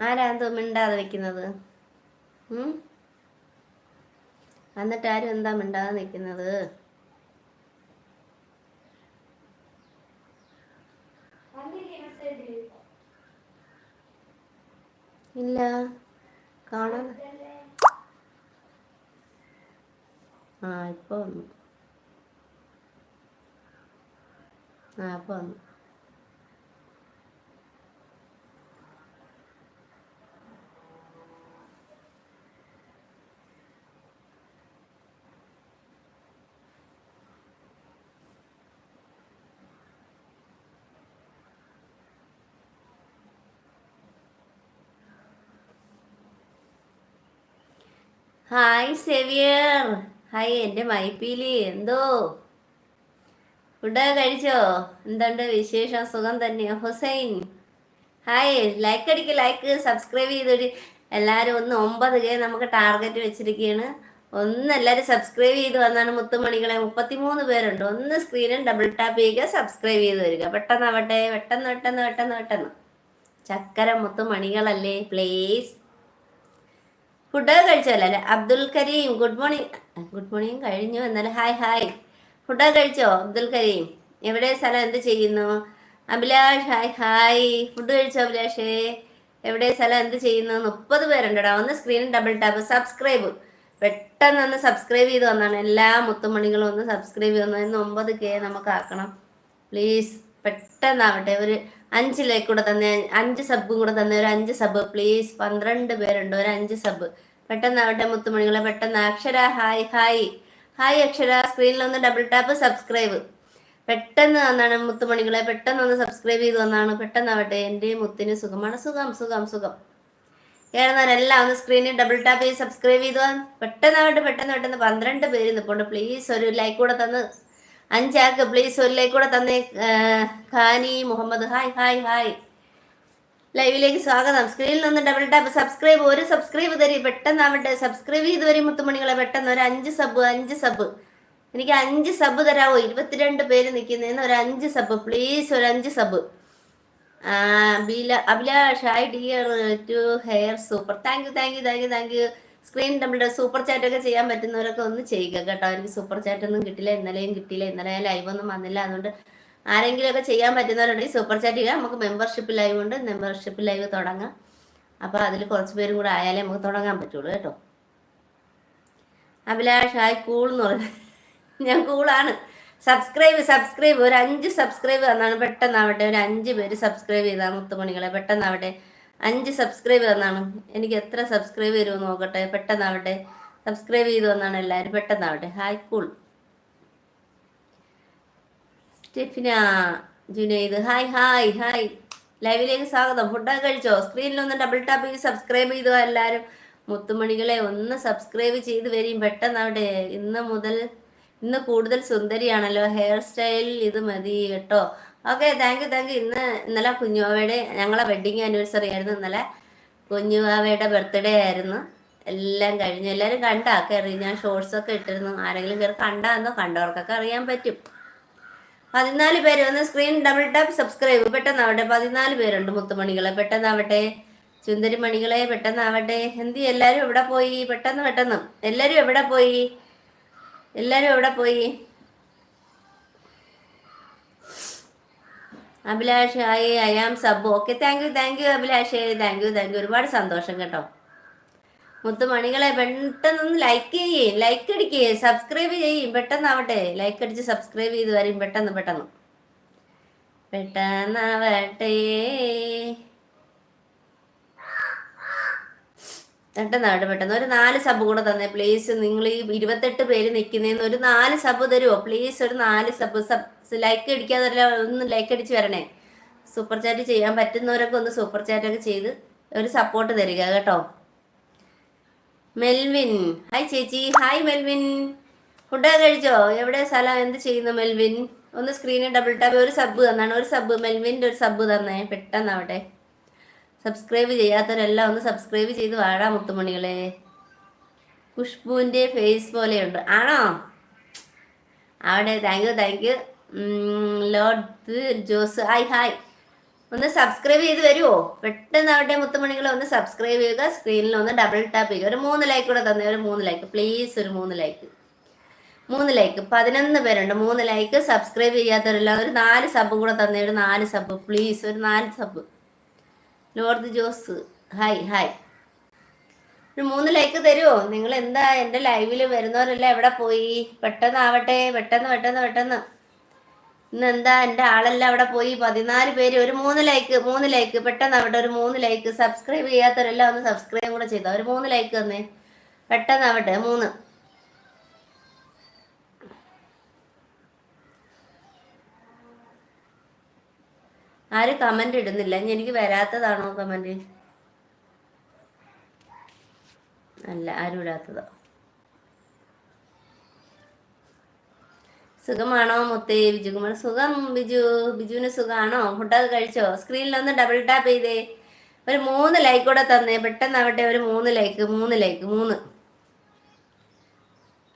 ആരാ എന്തോ മിണ്ടാതെ വെക്കുന്നത് എന്നിട്ട് ആരും എന്താ മിണ്ടാതെ നിൽക്കുന്നത് ഇല്ല. കാണാൻ ആ ഇപ്പൊ വന്നു. ആ ഇപ്പൊ വന്നു. ഹായ് സെവിയർ ഹായ് എന്റെ മൈപ്പീലി എന്തോ? ഫുഡ് കഴിച്ചോ? എന്തുണ്ട് വിശേഷം? സുഖം തന്നെയോ ഹുസൈൻ. ഹായ് ലൈക്ക് അടിക്ക് ലൈക്ക് സബ്സ്ക്രൈബ് ചെയ്തൊരു എല്ലാവരും ഒന്ന് ഒമ്പത് കെ നമുക്ക് ടാർഗറ്റ് വെച്ചിരിക്കുകയാണ് ഒന്ന് എല്ലാവരും സബ്സ്ക്രൈബ് ചെയ്ത് വന്നാണ് മുത്തുമണികളെ. മുപ്പത്തിമൂന്ന് പേരുണ്ട്. ഒന്ന് സ്ക്രീനും ഡബിൾ ടാപ്പ് ചെയ്യുക സബ്സ്ക്രൈബ് ചെയ്ത് വരിക. പെട്ടെന്നാവട്ടെ. പെട്ടെന്ന് പെട്ടെന്ന് പെട്ടെന്ന് പെട്ടെന്ന്. ചക്കര മുത്തുമണികളല്ലേ? പ്ലീസ് ഫുഡ് കഴിച്ചല്ലോ അല്ലേ? Abdul Kareem good morning good morning കഴിഞ്ഞു. എന്നാലും ഹായ് ഹായ് ഫുഡ് കഴിച്ചോ അബ്ദുൽ കരീം? എവിടെ സ്ഥലം? എന്ത് ചെയ്യുന്നു? അഭിലാഷ് ഹായ് ഹായ് ഫുഡ് കഴിച്ചോ അഭിലാഷേ? എവിടെ സ്ഥലം? എന്ത് ചെയ്യുന്നു? മുപ്പത് പേരുണ്ടടാ. ഒന്ന് സ്ക്രീൻ ഡബിൾ ടാപ്പ് സബ്സ്ക്രൈബ് പെട്ടെന്ന് ഒന്ന് സബ്സ്ക്രൈബ് ചെയ്ത് വന്നാണ്. എല്ലാ മുത്തുമണികളും ഒന്ന് സബ്സ്ക്രൈബ് ചെയ്ത് ഒമ്പത് കെ നമുക്ക് ആക്കണം പ്ലീസ് പെട്ടെന്നാവട്ടെ. ഒരു അഞ്ച് ലൈക്ക് കൂടെ തന്നെ അഞ്ച് സബും കൂടെ തന്നെ ഒരു അഞ്ച് സബ് പ്ലീസ് പന്ത്രണ്ട് പേരുണ്ട് ഒരു അഞ്ച് സബ് പെട്ടെന്നാവട്ടെ മുത്തുമണികളെ പെട്ടെന്ന് അക്ഷര ഹായ് ഹായ് ഹായ് അക്ഷര. സ്ക്രീനിൽ ഒന്ന് ഡബിൾ ടാപ്പ് സബ്സ്ക്രൈബ് പെട്ടെന്ന് വന്നാണ് മുത്തുമണികളെ പെട്ടെന്ന് ഒന്ന് സബ്സ്ക്രൈബ് ചെയ്ത് വന്നാണ് പെട്ടെന്നാവട്ടെ എന്റെ മുത്തിന് സുഖമാണ്. സുഖം സുഖം സുഖം. കേറുന്നവരെല്ലാം ഒന്ന് സ്ക്രീനിൽ ഡബിൾ ടാപ്പ് ചെയ്ത് സബ്സ്ക്രൈബ് ചെയ്തു പെട്ടെന്നാവട്ടെ പെട്ടെന്ന് പെട്ടെന്ന് പന്ത്രണ്ട് പേര് നിൽപ്പുണ്ട് പ്ലീസ് ഒരു ലൈക്ക് കൂടെ തന്ന്. അഞ്ചാക്ക് പ്ലീസ് ഒരു കൂടെ തന്നേ. Khani Muhammad. Hi hi hi ലൈവിലേക്ക് സ്വാഗതം. സ്ക്രീനിൽ നിന്ന് ഡബിൾ ടാപ്പ് സബ്സ്ക്രൈബ് ഒരു സബ്സ്ക്രൈബ് തരി. പെട്ടെന്ന് ആവട്ടെ സബ്സ്ക്രൈബ് ചെയ്ത് വരും മുത്തുമണികളെ പെട്ടെന്ന് ഒരു അഞ്ച് സബ് അഞ്ച് സബ് എനിക്ക് അഞ്ച് സബ് തരാവോ? ഇരുപത്തിരണ്ട് പേര് നിൽക്കുന്നതിന് ഒരു അഞ്ച് സബ് പ്ലീസ് ഒരു അഞ്ച് sub Abhilash. Hi dear to hair super thank you thank you thank you thank you screen നമ്മുടെ സൂപ്പർ ചാറ്റ് ഒക്കെ ചെയ്യാൻ പറ്റുന്നവരൊക്കെ ഒന്ന് ചെയ്യുക കേട്ടോ. എനിക്ക് സൂപ്പർ ചാറ്റ് ഒന്നും കിട്ടില്ല ഇന്നലെയും കിട്ടിയില്ല ഇന്നലെ ലൈവ് ഒന്നും വന്നില്ല. അതുകൊണ്ട് ആരെങ്കിലും ഒക്കെ ചെയ്യാൻ പറ്റുന്നവരുണ്ടെങ്കിൽ സൂപ്പർ ചാറ്റ് ചെയ്യുക നമുക്ക് മെമ്പർഷിപ്പ് ലൈവ് ഉണ്ട്. മെമ്പർഷിപ്പ് ലൈവ് തുടങ്ങാം. അപ്പോൾ അതിൽ കുറച്ച് പേരും കൂടെ ആയാലേ നമുക്ക് തുടങ്ങാൻ പറ്റുള്ളൂ കേട്ടോ. അഭിലാഷ് ഹായ് കൂൾ എന്ന് പറഞ്ഞു ഞാൻ കൂളാണ് സബ്സ്ക്രൈബ് സബ്സ്ക്രൈബ് ഒരു അഞ്ച് സബ്സ്ക്രൈബ് തന്നാണ് പെട്ടെന്നാവട്ടെ. ഒരു അഞ്ച് പേര് സബ്സ്ക്രൈബ് ചെയ്താൽ മുത്തുമണികളെ പെട്ടെന്നാവട്ടെ. അഞ്ച് സബ്സ്ക്രൈബ് തന്നാണ് എനിക്ക് എത്ര സബ്സ്ക്രൈബ് വരുമെന്ന് നോക്കട്ടെ. പെട്ടെന്നാവട്ടെ. സബ്സ്ക്രൈബ് ചെയ്തു വന്നാണ് എല്ലാവരും പെട്ടെന്നാവട്ടെ. Hi cool Stefina Junaid. Hi hi hi ലൈവിലേക്ക് സ്വാഗതം. ഫുഡൊക്കെ കഴിച്ചോ? സ്ക്രീനിൽ ഒന്ന് ഡബിൾ ടാപ്പ് ചെയ്ത് സബ്സ്ക്രൈബ് ചെയ്തു എല്ലാവരും? മുത്തുമണികളെ ഒന്ന് സബ്സ്ക്രൈബ് ചെയ്ത് വരും പെട്ടെന്നാവട്ടെ. ഇന്ന് മുതൽ ഇന്ന് കൂടുതൽ സുന്ദരിയാണല്ലോ. ഹെയർ സ്റ്റൈൽ ഇത് മതി കേട്ടോ. Okay thank you thank you. ഇന്ന് ഇന്നലെ കുഞ്ഞുവാവയുടെ ഞങ്ങളെ വെഡിങ് ആനിവേഴ്സറി ആയിരുന്നു. ഇന്നലെ കുഞ്ഞുവാവയുടെ ബർത്ത്ഡേ ആയിരുന്നു. എല്ലാം കഴിഞ്ഞു. എല്ലാവരും കണ്ടാ കയറി ഞാൻ ഷോർട്സ് ഒക്കെ ഇട്ടിരുന്നു. ആരെങ്കിലും കയറി കണ്ടാന്നോ കണ്ടവർക്കൊക്കെ അറിയാൻ പറ്റും. പതിനാല് പേര് വന്ന് സ്ക്രീൻ ഡബിൾ ടാപ്പ് സബ്സ്ക്രൈബ് പെട്ടെന്നാവട്ടെ പതിനാല് പേരുണ്ട് മുത്തുമണികളെ. പെട്ടെന്നാവട്ടെ ചുന്ദരി മണികളെ പെട്ടെന്നാവട്ടെ എന്ത് എല്ലാവരും എവിടെ പോയി? പെട്ടെന്ന് പെട്ടെന്ന്. എല്ലാവരും എവിടെ പോയി? എല്ലാവരും എവിടെ പോയി? Abhilash I I am sub okay thank you thank you Abhilash. Thank you thank you. ഒരുപാട് സന്തോഷം കേട്ടോ. മുത്തുമണികളെ പെട്ടെന്നൊന്ന് ലൈക്ക് ചെയ്യേ ലൈക്ക് അടിക്കേ സബ്സ്ക്രൈബ് ചെയ്യും. പെട്ടെന്നാവട്ടെ. ലൈക്ക് അടിച്ച് സബ്സ്ക്രൈബ് ചെയ്ത് വരും പെട്ടെന്ന് പെട്ടെന്ന്. പെട്ടെന്നാവട്ടെ. പെട്ടെന്നാവട്ടെ പെട്ടെന്ന്. ഒരു നാല് സബ് കൂടെ തന്നെ. പ്ലീസ് നിങ്ങൾ ഈ ഇരുപത്തെട്ട് പേര് നിൽക്കുന്നതിന് ഒരു നാല് സബ് തരുമോ പ്ലീസ് ഒരു നാല് സബ്. സബ് ലൈക്ക് അടിക്കാതെ ഒന്ന് ലൈക്ക് അടിച്ച് വരണേ. സൂപ്പർ ചാറ്റ് ചെയ്യാൻ പറ്റുന്നവരൊക്കെ ഒന്ന് സൂപ്പർ ചാറ്റൊക്കെ ചെയ്ത് ഒരു സപ്പോർട്ട് തരിക കേട്ടോ. മെൽവിൻ. ഹായ് ചേച്ചി. Hi Melvin. ഫുഡൊക്കെ കഴിച്ചോ? എവിടെ സ്ഥലം? എന്ത് ചെയ്യുന്നു മെൽവിൻ? ഒന്ന് സ്ക്രീനിൽ ഡബിൾ ടാപ്പ് ഒരു സബ് തന്നാണ്. ഒരു സബ് മെൽവിന്റെ ഒരു സബ് തന്നേ. പെട്ടെന്നാവട്ടെ സബ്സ്ക്രൈബ് ചെയ്യാത്തവരെല്ലാം ഒന്ന് സബ്സ്ക്രൈബ് ചെയ്ത് വാഴാം മുത്തുമണികളെ. ഖുഷ്ബുവിന്റെ ഫേസ് പോലെയുണ്ട്. ആണോ? അവിടെ thank you thank you lord Jose hi hi ഒന്ന് സബ്സ്ക്രൈബ് ചെയ്ത് വരുമോ പെട്ടെന്ന് അവിടെ മുത്തുമണികളെ ഒന്ന് സബ്സ്ക്രൈബ് ചെയ്യുക. സ്ക്രീനിൽ ഒന്ന് ഡബിൾ ടാപ്പ് ചെയ്യുക. ഒരു മൂന്ന് ലൈക്ക് കൂടെ തന്നെ ഒരു മൂന്ന് ലൈക്ക് പ്ലീസ് ഒരു മൂന്ന് ലൈക്ക് മൂന്ന് ലൈക്ക് പതിനൊന്ന് പേരുണ്ട്. മൂന്ന് ലൈക്ക് സബ്സ്ക്രൈബ് ചെയ്യാത്തവരെല്ലാം ഒരു നാല് സബ് കൂടെ തന്നെ ഒരു നാല് സബ് പ്ലീസ് ഒരു നാല് sub north Jose. Hi hi. ഒരു മൂന്ന് ലൈക്ക് തരുമോ നിങ്ങൾ എന്താ എന്റെ ലൈവിൽ വരുന്നവരെല്ലാം എവിടെ പോയി? പെട്ടെന്ന് പെട്ടെന്നാവട്ടെ പെട്ടെന്ന് പെട്ടെന്ന് പെട്ടെന്ന്. ഇന്ന് എന്താ എന്റെ ആളെല്ലാം അവിടെ പോയി? പതിനാല് പേര് ഒരു മൂന്ന് ലൈക്ക് മൂന്ന് ലൈക്ക്. പെട്ടെന്ന് അവിടെ ഒരു മൂന്ന് ലൈക്ക്. സബ്സ്ക്രൈബ് ചെയ്യാത്തവരെല്ലാം ഒന്ന് സബ്സ്ക്രൈബ് കൂടെ ചെയ്തോ. ഒരു മൂന്ന് ലൈക്ക് തന്നെ. പെട്ടെന്ന് ആവട്ടെ മൂന്ന്. ആരും കമന്റ് ഇടുന്നില്ല. ഇനി എനിക്ക് വരാത്തതാണോ കമന്റ് അല്ല ആരും ഇടാത്തതോ. സുഖമാണോ മുത്തേ ബിജുകുമാർ സുഖം ബിജു. ബിജുവിന് സുഖമാണോ ഫുഡൊക്കെ കഴിച്ചോ? സ്ക്രീനിൽ ഒന്ന് ഡബിൾ ടാപ്പ് ചെയ്തേ. ഒരു മൂന്ന് ലൈക്ക് കൂടെ തന്നേ. പെട്ടെന്ന് പെട്ടെന്നാവട്ടെ ഒരു മൂന്ന് ലൈക്ക് മൂന്ന് ലൈക്ക് മൂന്ന്.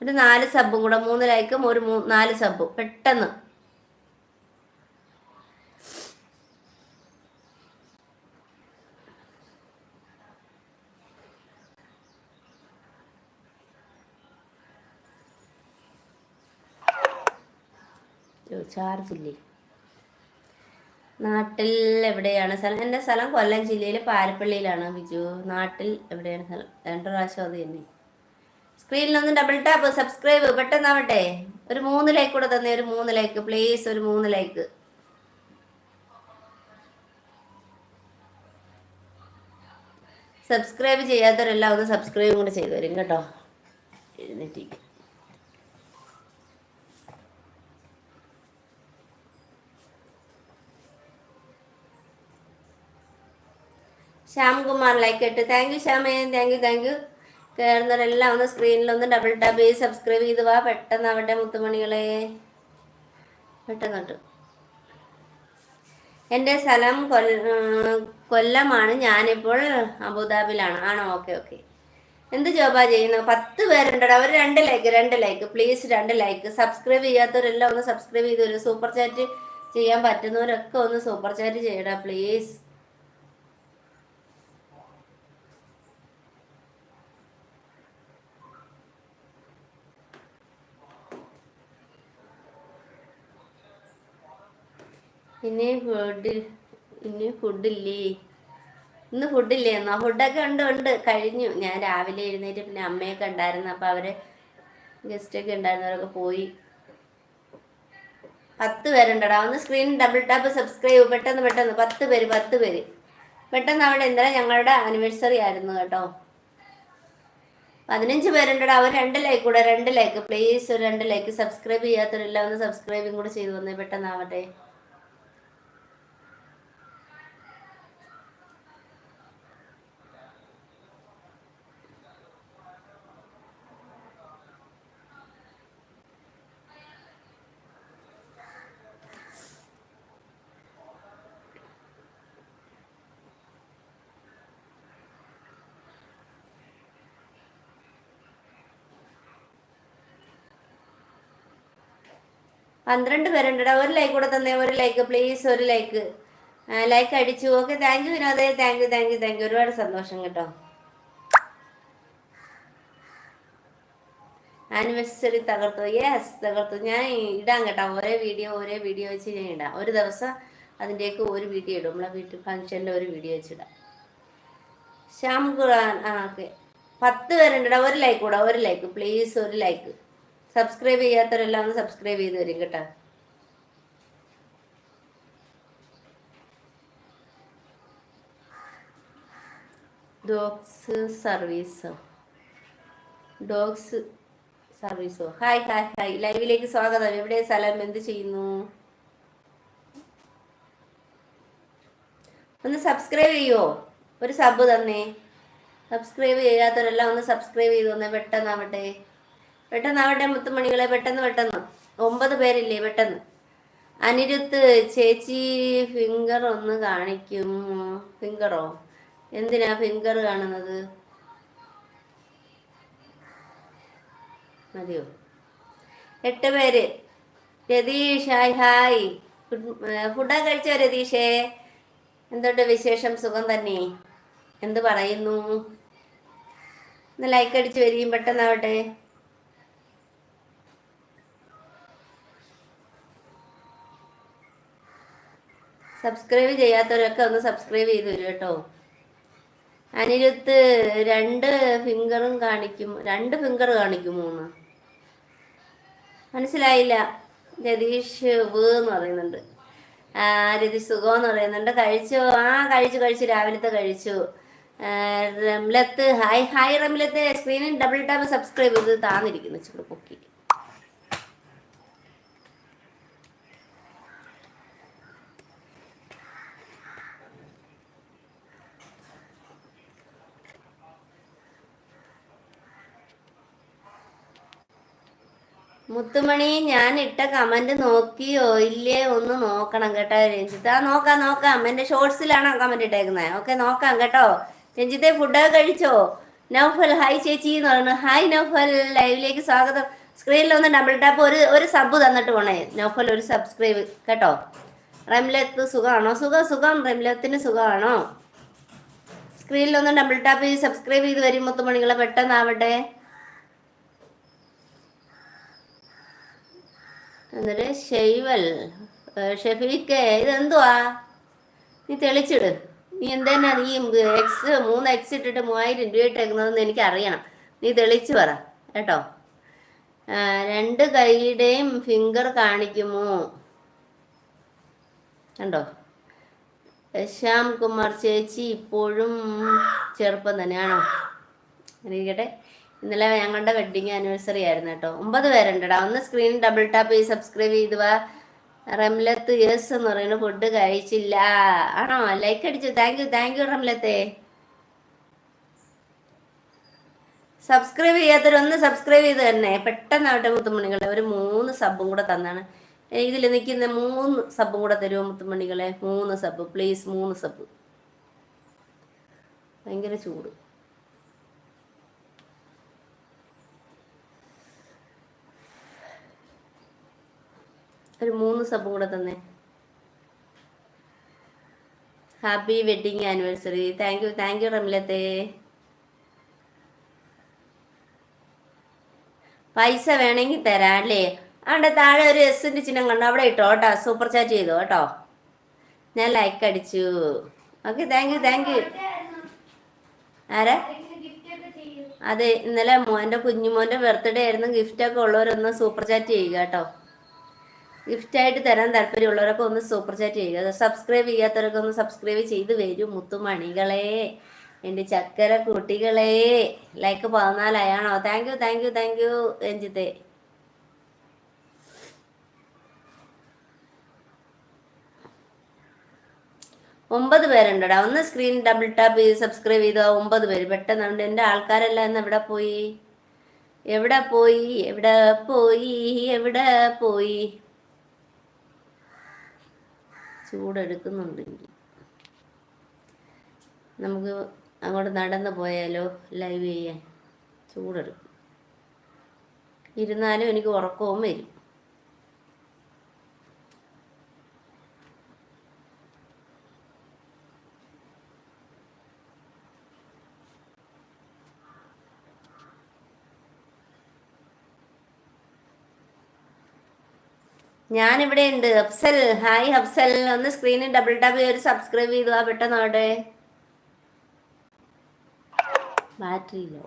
ഒരു നാല് സബും കൂടെ മൂന്ന് ലൈക്കും ഒരു നാല് സബും പെട്ടെന്ന്. ചാർജ് ഇല്ലേ നാട്ടിൽ എവിടെയാണ് സ്ഥലം? എന്റെ സ്ഥലം കൊല്ലം ജില്ലയിൽ പാരപ്പള്ളിയിലാണ് ബിജു. നാട്ടിൽ എവിടെയാണ് സ്ഥലം? രണ്ട് പ്രാവശ്യം അത് തന്നെ. സ്ക്രീനിലൊന്ന് ഡബിൾ ടാപ്പ് സബ്സ്ക്രൈബ് പെട്ടെന്നാവട്ടെ. ഒരു മൂന്ന് ലൈക്ക് കൂടെ തന്നെ ഒരു മൂന്ന് ലൈക്ക് പ്ലീസ് ഒരു മൂന്ന് ലൈക്ക് സബ്സ്ക്രൈബ് ചെയ്യാത്തവരെല്ലാം ഒന്ന് സബ്സ്ക്രൈബും കൂടെ ചെയ്തു വരും കേട്ടോ. എഴുന്നേറ്റിരിക്കും. ശ്യാംകുമാർ ലൈക്ക് ഇട്ട്. താങ്ക് യു ശ്യാമേ. താങ്ക് യു താങ്ക് യു കയറുന്നവരെല്ലാം ഒന്ന് സ്ക്രീനിലൊന്ന് ഡബിൾ ഡബിൾ സബ്സ്ക്രൈബ് ചെയ്ത് വാ. പെട്ടെന്ന് അവരുടെ മുത്തുമണികളെ പെട്ടെന്നോട്ട് എന്റെ സ്ഥലം കൊല്ലമാണ്. ഞാനിപ്പോൾ അബുദാബിലാണ് ആണോ? ഓക്കെ ഓക്കെ എന്ത് ജോബാ ചെയ്യുന്നു പത്ത് പേരുണ്ടോ അവർ രണ്ട് ലൈക്ക് രണ്ട് ലൈക്ക് പ്ലീസ് രണ്ട് ലൈക്ക് സബ്സ്ക്രൈബ് ചെയ്യാത്തവരെല്ലാം ഒന്ന് സബ്സ്ക്രൈബ് ചെയ്തു സൂപ്പർ ചാറ്റ് ചെയ്യാൻ പറ്റുന്നവരൊക്കെ ഒന്ന് സൂപ്പർ ചാറ്റ് ചെയ്യടാ പ്ലീസ് പിന്നെ ഫുഡ് ഇനി ഫുഡില്ലേ ഇന്ന് ഫുഡില്ലേ എന്നാ ഫുഡൊക്കെ ഉണ്ട് ഉണ്ട്. കഴിഞ്ഞു. ഞാൻ രാവിലെ എഴുന്നേറ്റ് പിന്നെ അമ്മയൊക്കെ ഉണ്ടായിരുന്നു. അപ്പൊ അവർ ഗസ്റ്റൊക്കെ ഉണ്ടായിരുന്നവരൊക്കെ പോയി. പത്ത് പേരുണ്ടടാ. ഒന്ന് സ്ക്രീൻ ഡബിൾ ടാപ്പ് സബ്സ്ക്രൈബ് പെട്ടെന്ന് പെട്ടെന്ന്. പത്ത് പേര് പത്ത് പേര്. പെട്ടെന്ന് അവിടെ ഇന്നലെ ഞങ്ങളുടെ ആനിവേഴ്സറി ആയിരുന്നു കേട്ടോ. പതിനഞ്ച് പേരുണ്ടടാ. അവർ രണ്ട് ലൈക്ക് കൂടെ രണ്ട് ലൈക്ക് പ്ലീസ് ഒരു രണ്ട് ലൈക്ക് സബ്സ്ക്രൈബ് ചെയ്യാത്തവരെല്ലാം ഒന്ന് സബ്സ്ക്രൈബും കൂടെ ചെയ്തു വന്നേ. പെട്ടെന്നാവട്ടെ. പന്ത്രണ്ട് പേരുണ്ടടാ. ഒരു ലൈക്ക് കൂടെ തന്നെ ഒരു ലൈക്ക് പ്ലീസ് ഒരു ലൈക്ക് ലൈക്ക് അടിച്ചു. Okay thank you വിനോദേ. Thank you thank you thank you ഒരുപാട് സന്തോഷം കേട്ടോ. ആനിവേഴ്സറി തകർത്തു. യെസ് തകർത്തു. ഞാൻ ഇടാം കേട്ടോ. ഒരേ വീഡിയോ ഒരേ വീഡിയോ വെച്ച് ഞാൻ ഇടാം. ഒരു ദിവസം അതിന്റെയൊക്കെ ഒരു വീഡിയോ ഇടും. നമ്മളെ വീട്ടിൽ ഫംഗ്ഷനിൽ ഒരു വീഡിയോ വെച്ചിടാം ശ്യാം ഖുറാൻ ആ ഓക്കെ പത്ത് പേരുണ്ടടാ. ഒരു ലൈക്ക് കൂടാ ഒരു ലൈക്ക് പ്ലീസ് ഒരു ലൈക്ക് സബ്സ്ക്രൈബ് ചെയ്യാത്തവരെല്ലാം സബ്സ്ക്രൈബ് ചെയ്ത് വരും കേട്ടോ. ഡോഗ്സ് സർവീസോ ഡോഗ്സ് സർവീസോ ഹായ് ഹായ് ഹായ് ലൈവിലേക്ക് സ്വാഗതം. എവിടെ സ്ഥലം? എന്ത് ചെയ്യുന്നു? ഒന്ന് സബ്സ്ക്രൈബ് ചെയ്യുമോ ഒരു സബ് തന്നേ. സബ്സ്ക്രൈബ് ചെയ്യാത്തവരെല്ലാം ഒന്ന് സബ്സ്ക്രൈബ് ചെയ്തു തന്നെ പെട്ടെന്നാവട്ടെ. പെട്ടെന്നാവട്ടെ മുത്തുമണികളെ പെട്ടെന്ന് പെട്ടെന്ന്. ഒമ്പത് പേരില്ലേ പെട്ടെന്ന്. അനിരുത്ത് ചേച്ചി ഫിംഗർ ഒന്ന് കാണിക്കും. ഫിംഗറോ എന്തിനാ ഫിംഗർ കാണുന്നത്? മതിയോ? എട്ട് പേര്. Ratheesh hi hi. ഫുഡ് കഴിച്ചോ രതീഷേ? എന്തുണ്ട് വിശേഷം? സുഖം തന്നെ. എന്ത് പറയുന്നു? ഒന്ന് ലൈക്ക് അടിച്ച് വരികയും പെട്ടെന്നാവട്ടെ. സബ്സ്ക്രൈബ് ചെയ്യാത്തവരൊക്കെ ഒന്ന് സബ്സ്ക്രൈബ് ചെയ്ത് വരും കേട്ടോ. അനിരുത്ത് രണ്ട് ഫിംഗറും കാണിക്കും രണ്ട് ഫിംഗർ കാണിക്കും മൂന്ന്. മനസ്സിലായില്ല. രതീഷ് വ് എന്ന് പറയുന്നുണ്ട്. ആ രതീഷ് സുഖം എന്ന് പറയുന്നുണ്ട്. കഴിച്ചു? ആ കഴിച്ചു കഴിച്ചു. രാവിലത്തെ കഴിച്ചു. റംലത്ത് ഹായ് ഹായ് റംലത്ത് സ്ക്രീനിൽ ഡബിൾ ടാപ്പ് സബ്സ്ക്രൈബ് ചെയ്ത് താന്നിരിക്കുന്നു. ഇച്ചിരി മുത്തുമണി ഞാൻ ഇട്ട കമന്റ് നോക്കിയോ ഇല്ലേ ഒന്ന് നോക്കണം കേട്ടോ രഞ്ജിത്ത്. ആ നോക്കാം നോക്കാം. എന്റെ ഷോർട്സിലാണ് കമന്റ് ഇട്ടേക്കുന്നത് ഓക്കെ നോക്കാം കേട്ടോ. രഞ്ജിത്തെ ഫുഡ് കഴിച്ചോ? നൗഫൽ ഹായ് ചേച്ചി എന്ന് പറയുന്നത് ഹായ് നൗഫൽ ലൈവിലേക്ക് സ്വാഗതം. സ്ക്രീനിൽ ഒന്ന് ഡബിൾ ടാപ്പ് ഒരു ഒരു സബ് തന്നിട്ട് പോണേ. നൗഫൽ ഒരു സബ്സ്ക്രൈബ് കേട്ടോ. റംലത്ത് സുഖമാണോ? സുഖം സുഖം. റംലത്തിന് സുഖമാണോ? സ്ക്രീനിൽ ഒന്ന് ഡബിൾ ടാപ്പ് ചെയ്ത് സബ്സ്ക്രൈബ് ചെയ്ത് വരും മുത്തുമണികളെ. പെട്ടെന്നാവട്ടെ. എന്നിട്ട് ഷെയ്വൽ ഷെഫീക്ക് ഇതെന്തുവാ? നീ തെളിച്ചിട്. നീ എന്തെന്നാ നീ എക്സ് മൂന്ന് എക്സ് ഇട്ടിട്ട് മൂവായിരം രൂപ ഇട്ടേക്കുന്നതെന്ന് എനിക്ക് അറിയണം നീ തെളിച്ച് പറ കേട്ടോ? രണ്ട് കൈയുടെയും ഫിംഗർ കാണിക്കുമോ? കണ്ടോ? ശ്യാം കുമാർ ചേച്ചി ഇപ്പോഴും ചെറുപ്പം തന്നെയാണോ? ഇരിക്കട്ടെ. ഇന്നലെ ഞങ്ങളുടെ വെഡിങ് ആനിവേഴ്സറി ആയിരുന്നു കേട്ടോ. ഒമ്പത് പേരുണ്ടടാ. ഒന്ന് സ്ക്രീൻ ഡബിൾ ടാപ്പ് ചെയ്ത് സബ്സ്ക്രൈബ് ചെയ്ത് വാ. റംലത്ത് യെസ് എന്ന് പറയുന്നു ഫുഡ് കഴിച്ചില്ല. ആണോ? ലൈക്ക് അടിച്ചു. താങ്ക് യു താങ്ക് യു റംലത്തെ. സബ്സ്ക്രൈബ് ചെയ്യാത്തവരൊന്ന് സബ്സ്ക്രൈബ് ചെയ്ത് തന്നെ പെട്ടെന്ന് പെട്ടെന്നാവട്ടെ മുത്തുമണികളെ. ഒരു മൂന്ന് സബും കൂടെ തന്നാണ്. ഇതിൽ നിൽക്കുന്ന മൂന്ന് സബും കൂടെ തരുമോ മുത്തുമണികളെ? മൂന്ന് സബ് പ്ലീസ് മൂന്ന് സബ് ഭയങ്കര ചൂട്. ഒരു മൂന്ന് സബും കൂടെ തന്നെ. Happy wedding anniversary thank you thank you റമിലത്തെ പൈസ വേണമെങ്കിൽ തരാം അല്ലേ? അവിടെ താഴെ ഒരു എസിന്റെ ചിഹ്നം കണ്ടു? അവിടെ ഇട്ടോ കേട്ടോ? സൂപ്പർ ചാറ്റ് ചെയ്തു കേട്ടോ? ഞാൻ ലൈക്ക് അടിച്ചു. Okay thank you thank you ആരാ? അതെ ഇന്നലെ മോന്റെ കുഞ്ഞുമോന്റെ ബർത്ത്ഡേ ആയിരുന്നു. ഗിഫ്റ്റൊക്കെ ഉള്ളവരൊന്ന് സൂപ്പർ ചാറ്റ് ചെയ്യുക കേട്ടോ. ഗിഫ്റ്റായിട്ട് തരാൻ താല്പര്യമുള്ളവരൊക്കെ ഒന്ന് സൂപ്പർ ചാറ്റ് ചെയ്യുക. സബ്സ്ക്രൈബ് ചെയ്യാത്തവരൊക്കെ ഒന്ന് സബ്സ്ക്രൈബ് ചെയ്ത് വരും മുത്തുമണികളെ എന്റെ ചക്കര കുട്ടികളെ. Like പതിനാലായാണോ thank you thank you thank you രഞ്ജിത്തെ. ഒമ്പത് പേരുണ്ടടാ. ഒന്ന് സ്ക്രീൻ ഡബിൾ ടാപ്പ് ചെയ്ത് സബ്സ്ക്രൈബ് ചെയ്തോ? ഒമ്പത് പേര്. പെട്ടെന്നുണ്ട് എന്റെ ആൾക്കാരെല്ലാം ഇന്ന് എവിടെ പോയി? എവിടെ പോയി? എവിടെ പോയി? എവിടെ പോയി? ചൂടെടുക്കുന്നുണ്ടെങ്കിൽ നമുക്ക് അങ്ങോട്ട് നടന്നു പോയാലോ ലൈവ് ചെയ്യാൻ ചൂടെടുക്കും. ഇരുന്നാലും എനിക്ക് ഉറക്കവും വരും. ഞാനിവിടെ ഉണ്ട്. അഫ്സൽ ഹായ് അഫ്സൽ. ഒന്ന് സ്ക്രീനിൽ ഡബിൾ ടാപ്പ് ഒരു സബ്സ്ക്രൈബ് ചെയ്തു. ആ ബാറ്ററി ബാറ്ററിയിലോ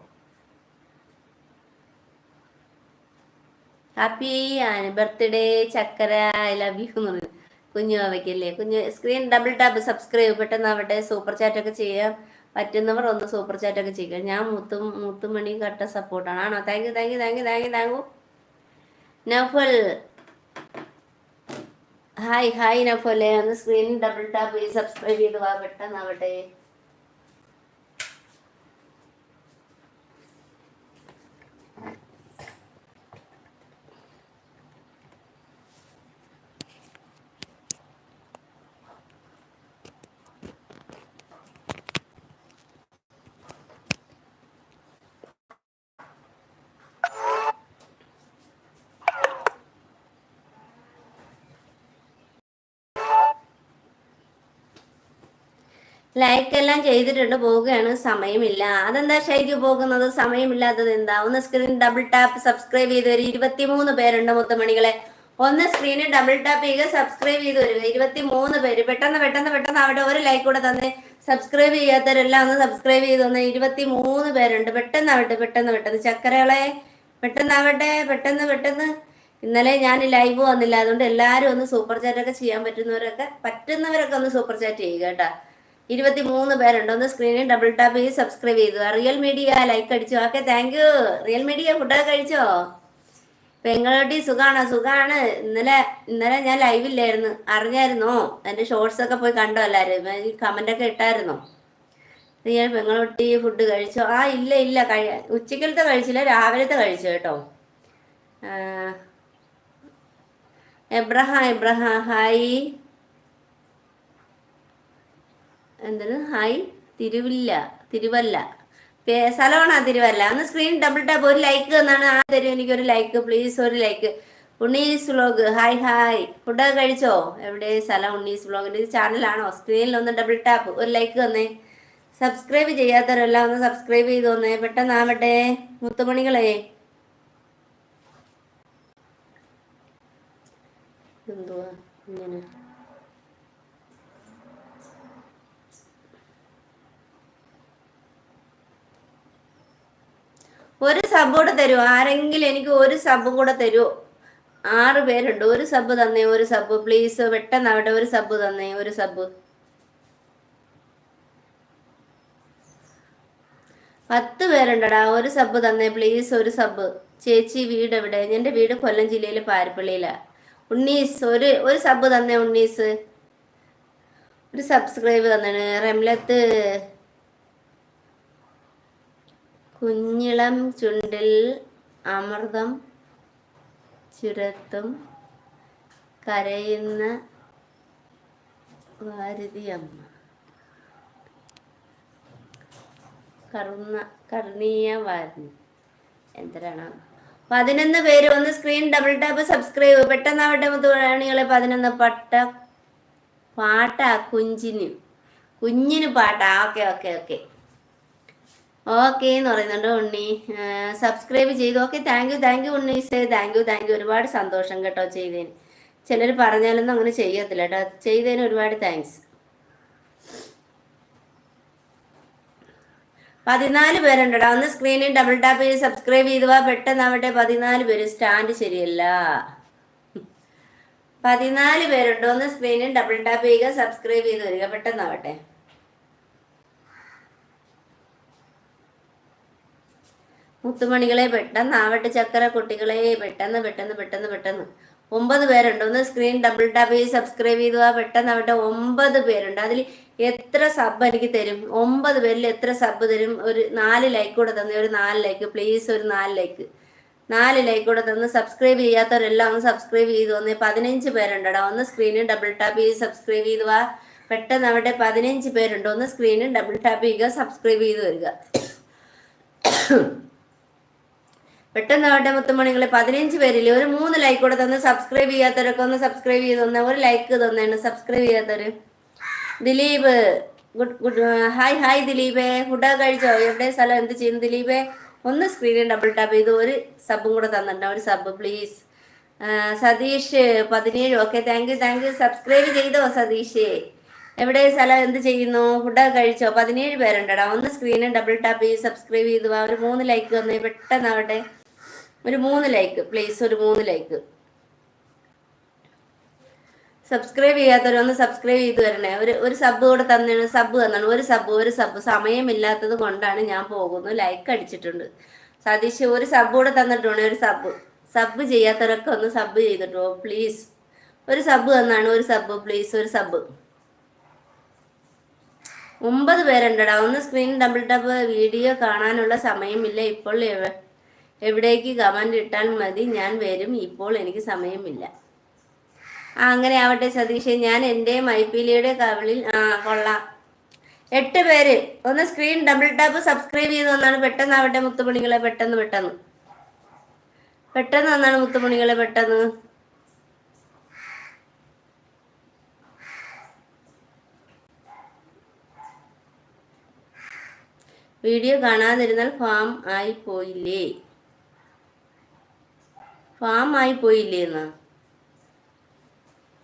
ഹാപ്പി ബർത്ത്ഡേ ചക്കര ഐ ലവ് യു എന്ന് പറഞ്ഞു. കുഞ്ഞു അവയ്ക്കല്ലേ? കുഞ്ഞു സ്ക്രീൻ ഡബിൾ ടാപ്പ് സബ്സ്ക്രൈബ് പെട്ടെന്ന് അവിടെ സൂപ്പർ ചാറ്റ് ഒക്കെ ചെയ്യാം പറ്റുന്നവർ ഒന്ന് സൂപ്പർ ചാറ്റ് ഒക്കെ ചെയ്യുക. ഞാൻ മുത്തും മുത്തുമണി കട്ട സപ്പോർട്ടാണ് ആണോ. Thank you thank you thank you thank you thank you Naufal hi hi നഫോലെ ഒന്ന് സ്ക്രീൻ ഡബിൾ ടാപ്പ് ചെയ്ത് സബ്സ്ക്രൈബ് ചെയ്ത് വാ പെട്ടെന്നാവട്ടെ. ലൈക്ക് എല്ലാം ചെയ്തിട്ടുണ്ട് പോവുകയാണ് സമയമില്ല. അതെന്താ ഷൈജു പോകുന്നത്? സമയമില്ലാത്തത് എന്താ? ഒന്ന് സ്ക്രീൻ ഡബിൾ ടാപ്പ് സബ്സ്ക്രൈബ് ചെയ്ത് വരും ഇരുപത്തിമൂന്ന് പേരുണ്ട് മുത്തമണികളെ ഒന്ന് സ്ക്രീനിൽ ഡബിൾ ടാപ്പ് ചെയ്യുക സബ്സ്ക്രൈബ് ചെയ്ത് വരിക. ഇരുപത്തി മൂന്ന് പേര്. പെട്ടെന്ന് പെട്ടെന്ന് പെട്ടെന്ന് അവിടെ ഒരു ലൈക്ക് കൂടെ തന്നെ സബ്സ്ക്രൈബ് ചെയ്യാത്തവരെല്ലാം ഒന്ന് സബ്സ്ക്രൈബ് ചെയ്ത് തന്നെ. ഇരുപത്തി മൂന്ന് പേരുണ്ട്. പെട്ടെന്ന് ആവട്ടെ പെട്ടെന്ന് പെട്ടെന്ന്. ചക്കരകളെ പെട്ടെന്നാവട്ടെ പെട്ടെന്ന് പെട്ടെന്ന്. ഇന്നലെ ഞാൻ ലൈവ് വന്നില്ല. അതുകൊണ്ട് എല്ലാവരും ഒന്ന് സൂപ്പർ ചാറ്റ് ഒക്കെ ചെയ്യാൻ പറ്റുന്നവരൊക്കെ പറ്റുന്നവരൊക്കെ ഒന്ന് സൂപ്പർ ചാറ്റ് ചെയ്യുക കേട്ടാ. ഇരുപത്തി മൂന്ന് പേരുണ്ട്. ഒന്ന് സ്ക്രീനിൽ ഡബിൾ ടാപ്പ് ചെയ്ത് സബ്സ്ക്രൈബ് ചെയ്തു. റിയൽ മീഡിയ ലൈക്ക് അടിച്ചു. Okay thank you real media ഫുഡൊക്കെ കഴിച്ചോ? പെങ്ങളോട്ടി സുഖാണോ? സുഖാണ്. ഇന്നലെ ഇന്നലെ ഞാൻ ലൈവില്ലായിരുന്നു അറിഞ്ഞായിരുന്നോ? എന്റെ ഷോർട്സ് ഒക്കെ പോയി കണ്ടോ എല്ലാവരും കമന്റ് ഒക്കെ ഇട്ടായിരുന്നോ? ഞാൻ പെങ്ങളൊട്ടി ഫുഡ് കഴിച്ചോ? ആ ഇല്ല ഇല്ല. കഴി ഉച്ചക്കലത്തെ കഴിച്ചില്ല രാവിലത്തെ കഴിച്ചു കേട്ടോ. Abraham Abraham. ഹായ് എന്താണ്? ഹായ്. തിരുവില്ല. തിരുവല്ല. സ്ഥലമാണ് തിരുവല്ല? ഒന്ന് സ്ക്രീൻ ഡബിൾ ടാപ്പ് ഒരു ലൈക്ക് എന്നാണ് ആ തരും. എനിക്ക് ഒരു ലൈക്ക് പ്ലീസ് ഒരു like Unnis vlog hi hi. ഫുഡൊക്കെ കഴിച്ചോ? എവിടെ? സ്ഥലം ഉണ്ണീസ് വ്ളോഗിന്റെ ചാനലാണോ സ്ക്രീനിൽ ഒന്ന് ഡബിൾ ടാപ്പ് ഒരു ലൈക്ക് തന്നേ സബ്സ്ക്രൈബ് ചെയ്യാത്തവരെല്ലാം ഒന്ന് സബ്സ്ക്രൈബ് ചെയ്ത് തന്നേ പെട്ടെന്നാവട്ടെ മുത്തുമണികളെ. എന്തുവാ? ഇങ്ങനെ. ഒരു സബ് കൂടെ തരുമോ ആരെങ്കിലും എനിക്ക് ഒരു സബും കൂടെ തരുമോ ആറ് പേരുണ്ട്. ഒരു സബ് തന്നേ ഒരു സബ് പ്ലീസ് പെട്ടെന്ന് അവിടെ ഒരു സബ് തന്നേ ഒരു സബ് പത്ത് പേരുണ്ടടാ. ഒരു സബ് തന്നേ പ്ലീസ് ഒരു സബ് ചേച്ചി വീട് എവിടെ? എന്റെ വീട് കൊല്ലം ജില്ലയിലെ പാരപ്പള്ളിയിലാ. ഉണ്ണീസ് ഒരു ഒരു സബ് തന്നേ ഉണ്ണീസ്. ഒരു സബ്സ്ക്രൈബ് തന്നെ റംലത്ത് കുഞ്ഞിളം ചുണ്ടിൽ അമൃതം ചുരത്തും കരയുന്ന ഭാരതിയമ്മ. കറുന്ന കർണീയ വാരി എന്തരാണ്? പതിനൊന്ന് പേര് ഒന്ന് സ്ക്രീൻ ഡബിൾ ടാപ്പ് സബ്സ്ക്രൈബ് പെട്ടെന്ന് പെട്ടെന്നാവട്ടെ തൊഴിലാളികളെ പതിനൊന്ന് പട്ട പാട്ടാ കുഞ്ചിന് കുഞ്ഞിന് പാട്ടാ. Okay okay okay. ഓക്കെ എന്ന് പറയുന്നുണ്ട് ഉണ്ണി. സബ്സ്ക്രൈബ് ചെയ്തു. Okay thank you thank you Unni say thank you thank you ഒരുപാട് സന്തോഷം കേട്ടോ ചെയ്തതിന്. ചിലർ പറഞ്ഞാലൊന്നും അങ്ങനെ ചെയ്യത്തില്ല കേട്ടോ. ചെയ്തതിന് ഒരുപാട് താങ്ക്സ് പതിനാല് പേരുണ്ടടാ. ഒന്ന് സ്ക്രീനിൽ ഡബിൾ ടാപ്പ് ചെയ്ത് സബ്സ്ക്രൈബ് ചെയ്തുവാ പെട്ടെന്നാവട്ടെ പതിനാല് പേര് സ്റ്റാൻഡ് ശരിയല്ല. പതിനാല് പേരുണ്ടോ. ഒന്ന് സ്ക്രീനിൽ ഡബിൾ ടാപ്പ് ചെയ്യുക സബ്സ്ക്രൈബ് ചെയ്ത് വരിക. പെട്ടെന്നാവട്ടെ മുത്തുമണികളെ പെട്ടെന്ന് ആവട്ടെ ചക്കര കുട്ടികളെ പെട്ടെന്ന് പെട്ടെന്ന് പെട്ടെന്ന് പെട്ടെന്ന്. ഒമ്പത് പേരുണ്ട്. ഒന്ന് സ്ക്രീൻ ഡബിൾ ടാപ്പ് ചെയ്ത് സബ്സ്ക്രൈബ് ചെയ്തു. ആ പെട്ടെന്ന് ആവട്ടെ ഒമ്പത് പേരുണ്ട്. അതിൽ എത്ര സബ് എനിക്ക് തരും? ഒമ്പത് പേരിൽ എത്ര സബ് തരും? ഒരു നാല് ലൈക്ക് കൂടെ തന്നെ ഒരു നാല് ലൈക്ക് പ്ലീസ് ഒരു നാല് ലൈക്ക് നാല് ലൈക്ക് കൂടെ തന്ന് സബ്സ്ക്രൈബ് ചെയ്യാത്തവരെല്ലാം ഒന്ന് സബ്സ്ക്രൈബ് ചെയ്തു വന്നേ. പതിനഞ്ച് പേരുണ്ടടാ. ഒന്ന് സ്ക്രീനിൽ ഡബിൾ ടാപ്പ് ചെയ്ത് സബ്സ്ക്രൈബ് ചെയ്തു ആ പെട്ടെന്ന് അവിടെ പതിനഞ്ച് പേരുണ്ട്. ഒന്ന് സ്ക്രീനിൽ ഡബിൾ ടാപ്പ് ചെയ്യുക സബ്സ്ക്രൈബ് ചെയ്ത് വരിക. പെട്ടെന്ന് ആവട്ടെ മുത്തുമണികളെ പതിനഞ്ച് പേരിൽ ഒരു മൂന്ന് ലൈക്ക് കൂടെ തന്ന് സബ്സ്ക്രൈബ് ചെയ്യാത്തവരൊക്കെ ഒന്ന് സബ്സ്ക്രൈബ് ചെയ്ത് തന്നെ. ഒരു ലൈക്ക് തന്നെയാണ് subscribe ചെയ്യാത്തവര്. Dileep good good hi hi ദിലീപേ. ഫുഡൊക്കെ കഴിച്ചോ? എവിടെ സ്ഥലം? എന്ത് ചെയ്യുന്നു ദിലീപേ? ഒന്ന് സ്ക്രീനിൽ ഡബിൾ ടാപ്പ് ചെയ്ത് ഒരു സബും കൂടെ തന്നിട്ടുണ്ട്. ഒരു സബ് പ്ലീസ് സതീഷ് പതിനേഴ്. Okay thank you thank you subscribe ചെയ്തോ സതീഷ്? എവിടെ സ്ഥലം? എന്ത് ചെയ്യുന്നു? ഫുഡൊക്കെ കഴിച്ചോ? പതിനേഴ് പേരുണ്ടടാ. ഒന്ന് സ്ക്രീനിൽ ഡബിൾ ടാപ്പ് ചെയ്ത് സബ്സ്ക്രൈബ് ചെയ്തു. ഒരു മൂന്ന് ലൈക്ക് തന്നെ പെട്ടെന്നാവട്ടെ ഒരു മൂന്ന് ലൈക്ക് പ്ലീസ് ഒരു മൂന്ന് ലൈക്ക് സബ്സ്ക്രൈബ് ചെയ്യാത്തവരൊന്ന് സബ്സ്ക്രൈബ് ചെയ്ത് തരണേ ഒരു ഒരു സബ് കൂടെ തന്നാണ് സബ് തന്നാണ്. ഒരു സബ് ഒരു സബ് സമയമില്ലാത്തത് കൊണ്ടാണ് ഞാൻ പോകുന്നു ലൈക്ക് അടിച്ചിട്ടുണ്ട്. സതീഷ് ഒരു സബ് കൂടെ തന്നിട്ടുണ്ട്. ഒരു സബ് സബ് ചെയ്യാത്തവരൊക്കെ ഒന്ന് സബ് ചെയ്തിട്ടോ? പ്ലീസ് ഒരു സബ് തന്നാണ്. ഒരു സബ് പ്ലീസ് ഒരു സബ് ഒമ്പത് പേരുണ്ടടാ. ഒന്ന് സ്ക്രീൻ ഡബിൾ ടബ് വീഡിയോ കാണാനുള്ള സമയമില്ല. ഇപ്പോൾ എവിടേക്ക് കമന്റ് ഇട്ടാൽ മതി ഞാൻ വരും. ഇപ്പോൾ എനിക്ക് സമയമില്ല. ആ അങ്ങനെ ആവട്ടെ സതീഷ്. ഞാൻ എന്റെ മൈപ്പിലിയുടെ കവിളിൽ ആ കൊള്ളാം. എട്ട് പേര്. ഒന്ന് സ്ക്രീൻ ഡബിൾ ടാപ്പ് സബ്സ്ക്രൈബ് ചെയ്ത് വന്നാണ് പെട്ടെന്ന് ആവട്ടെ മുത്തുമണികളെ പെട്ടെന്ന് പെട്ടെന്ന്. പെട്ടെന്ന് വന്നാണ് മുത്തുമണികളെ പെട്ടെന്ന്. വീഡിയോ കാണാതിരുന്നാൽ ഫാം ആയി പോയില്ലേ? ഫാം ആയി പോയില്ലേ എന്ന്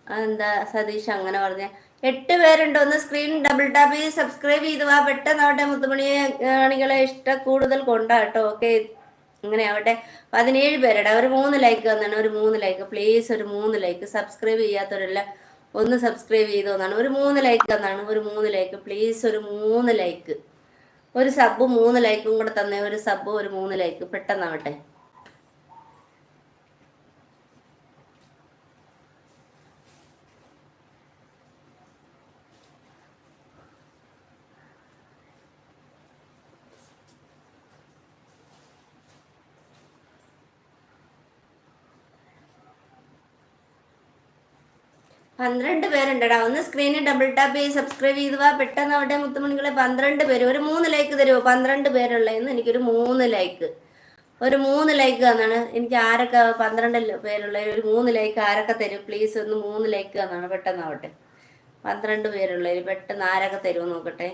അതെന്താ സതീഷ് അങ്ങനെ പറഞ്ഞ. എട്ട് പേരുണ്ട്. ഒന്ന് സ്ക്രീൻ ഡബിൾ ടാപ്പ് ചെയ്ത് സബ്സ്ക്രൈബ് ചെയ്ത് പെട്ടെന്ന് ആവട്ടെ മുത്തുമണി ആണികളെ ഇഷ്ട കൂടുതൽ കൊണ്ടാട്ടോ ഓക്കെ. അങ്ങനെ ആവട്ടെ. പതിനേഴ് പേരുടെ. ഒരു മൂന്ന് ലൈക്ക് തന്നാണ് ഒരു മൂന്ന് ലൈക്ക് പ്ലീസ് ഒരു മൂന്ന് ലൈക്ക് സബ്സ്ക്രൈബ് ചെയ്യാത്തവരെല്ലാം ഒന്ന് സബ്സ്ക്രൈബ് ചെയ്തു തന്നാണ് ഒരു മൂന്ന് ലൈക്ക് തന്നാണ് ഒരു മൂന്ന് ലൈക്ക് പ്ലീസ് ഒരു മൂന്ന് ലൈക്ക് ഒരു സബ് മൂന്ന് ലൈക്കും കൂടെ തന്നെ. ഒരു സബ് ഒരു മൂന്ന് ലൈക്ക് പെട്ടെന്നാവട്ടെ. പന്ത്രണ്ട് പേരുണ്ടടാ. ഒന്ന് സ്ക്രീനിൽ ഡബിൾ ടാപ്പ് ചെയ്ത് സബ്സ്ക്രൈബ് ചെയ്തു വാ. പെട്ടെന്ന് അവിടെ മുത്തുമണികളെ പന്ത്രണ്ട് പേര്. ഒരു മൂന്ന് ലൈക്ക് തരുമോ പന്ത്രണ്ട് പേരുള്ളതെന്ന് എനിക്കൊരു മൂന്ന് ലൈക്ക് ഒരു മൂന്ന് ലൈക്ക് തന്നാണ്. എനിക്ക് ആരൊക്കെ പന്ത്രണ്ട് പേരുള്ള ഒരു മൂന്ന് ലൈക്ക് ആരൊക്കെ തരും? പ്ലീസ് ഒന്ന് മൂന്ന് ലൈക്ക് തന്നാണ്. അവിടെ പന്ത്രണ്ട് പേരുള്ളതിൽ പെട്ടെന്ന് ആരൊക്കെ തരുമോ നോക്കട്ടെ.